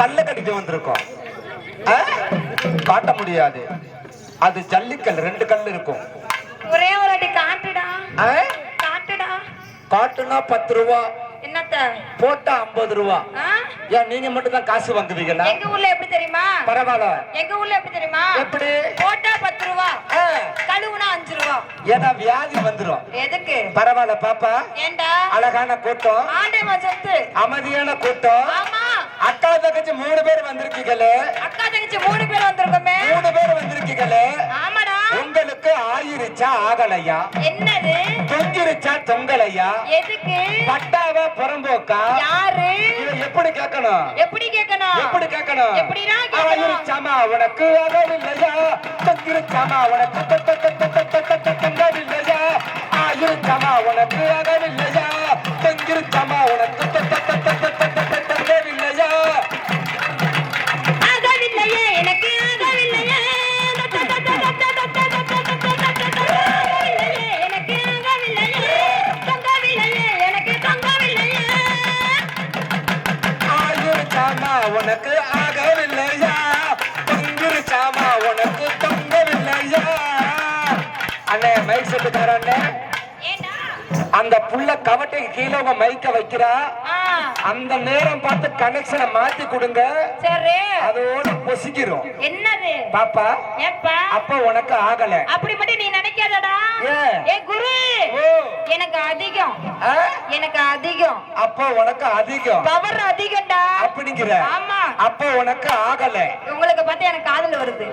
கல்ல கட்டிட்டு வந்திருக்கோம்? காட்ட முடியாது. அது ஜல்லிக்கல் ரெண்டு கல் இருக்கும். ஒரே ஒரு அடி காட்டுடா? காட்டுடா. காட்டுனா பத்து ரூபா. என்னத்த? போட்டா ஐம்பது ரூபா? ஏன் நீங்க மட்டும் தான் காசு வாங்குவீங்களா? எங்க ஊர்ல எப்படி தெரியுமா? பரவாயில்ல. எங்க ஊர்ல எப்படி தெரியுமா? எப்படி? போட்டா பத்து ரூபா. கழுவுனா அஞ்சு ரூபா. ஏன்னா வியாதி வந்துரும். எதுக்கு? பரவாயில்ல பாப்பா. ஏண்டா? அழகான கூட்டம். ஆண்டேமா சொத்து. அமைதியான கூட்டம். ஆமா. தங்கச்சி மூணு பேர் வந்திருக்கீங்களே. அக்கா தங்கச்சி மூணு பேர் வந்திருக்கோமே. மூணு பேர் வந்திருக்கீங்களே. ஆமாடா. உங்களுக்கு ஆயிருச்சா ஆகலையா? என்னது? தொங்கிருச்சா தொங்கலையா? எதுக்கு? பட்டாவா புறம்போக்கா? யாரு? எப்படி கேட்கணும்? எப்படி கேட்கணும்? எப்படி கேட்கணும்? எப்படிடா ஆயிருச்சாமா உனக்கு ஆகவில்லையா தொங்கிருச்சாமா உனக்கு தொங்கவில்லையா ஆயிருச்சாமா? உனக்கு ஆகவில்லை உனக்கு ஆகவில்லையா? தொங்கிருச்சாமா உனக்கு தொங்கவில்லையா அண்ணே மைக் செட்டு தரண்ணே ஏண்டா? அந்த புள்ள கவட்டைக்கு கீழே உங்க மைக்க வைக்கிறா. ஆ, அந்த நேரம் பார்த்து கனெக்ஷனை மாத்தி கொடுங்க. சரி. அதோட பொசிக்கிறோம். என்னது? பாப்பா ஏப்பா? அப்ப உனக்கு ஆகல. அப்படி மட்டும் நீ நினைக்காதடா? ஏ குரு. ஓ. எனக்கு அதிகம். ஆ? எனக்கு அதிகம். அப்ப உனக்கு அதிகம். பவர் அதிகம்டா அப்படிங்கிற. ஆமா. அப்ப உனக்கு ஆகல. உங்களுக்கு பார்த்தா எனக்கு காதல் வருது?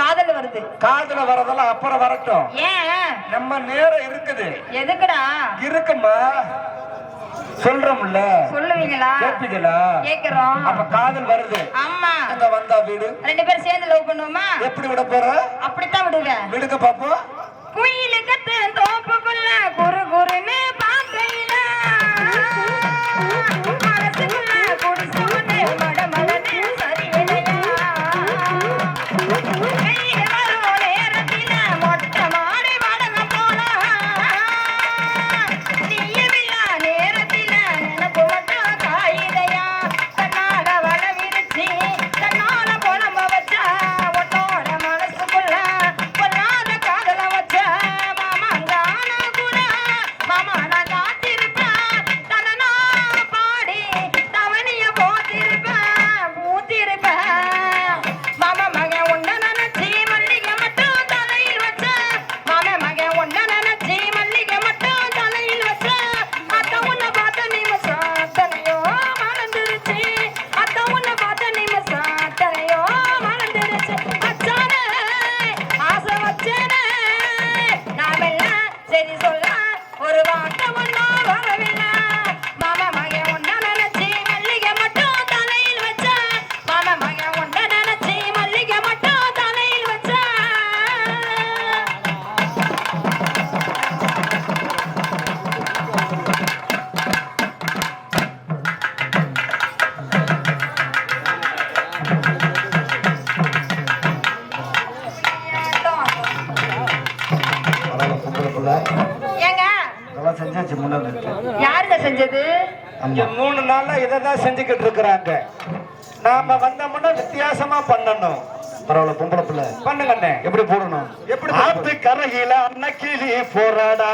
காதல் வருது. காதுல வரதெல்லாம் அப்புறம் வரட்டும். ஏன்? நம்ம நேரம் இருக்குது. எதுக்குடா? இருக்குமா? சொல்றோம்ல சொல்லுவீங்களா? கேட்பீங்களா? கேக்குறோம் அப்ப காதல் வருது. ஆமா. அங்க வந்தா வீடு. ரெண்டு பேரும் சேர்ந்து லவ் பண்ணுவோமா? எப்படி விட போற? அப்படித்தான் விடுவேன். விடுங்க பாப்போம். குயிலு செஞ்சாச்சு முன்னாடி யாருங்க செஞ்சது? இங்க மூணு நாள்ல இதை தான் செஞ்சுக்கிட்டு இருக்கிறாங்க? நாம வந்தோம்னா வித்தியாசமா பண்ணணும். பரவாயில்ல பொம்பளை பிள்ளை. பண்ணுங்க அண்ணே. எப்படி போடணும்? எப்படி ஆத்து கரையில அன்னக்கிளி போறாடா.